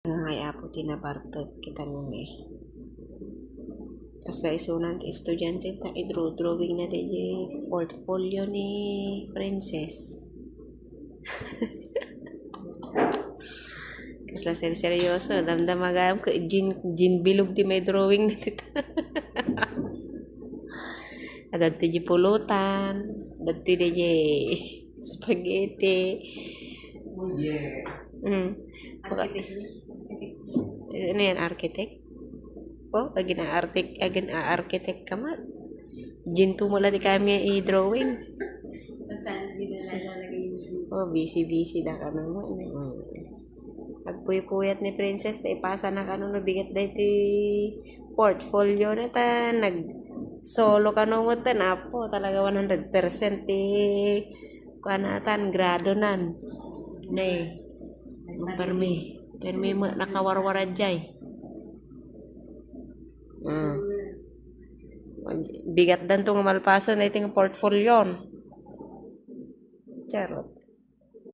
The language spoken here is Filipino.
Nga apo tinabartot kita nung eh. Tapos na isunan ti estudyante ta i-draw-drawing na di portfolio ni Princess. Tapos la ser seryoso, damdamagam ko jin jin bilog di may drawing na dito. Adat ti di pulutan, adat ti di spaghetti. Yeah. Mm. Baka, ano yan, architect? Oh, agin architect, agin architect ka man. Ginto mo lang kami i-drawing. Saan din na lalagay yung jeep? Oh, busy-busy na ka naman. Mm. Agpuy-puyat ni Princess, na ipasa na ka nung nabigat na iti portfolio na ta. Nag solo ka nung ta na po. Talaga 100% eh. Kanatan, grado nan. Nay, ang permi. Permi mo, nakawarwara jay. Mm. Bigat dan tong malpasan na iting portfolyo. Charot.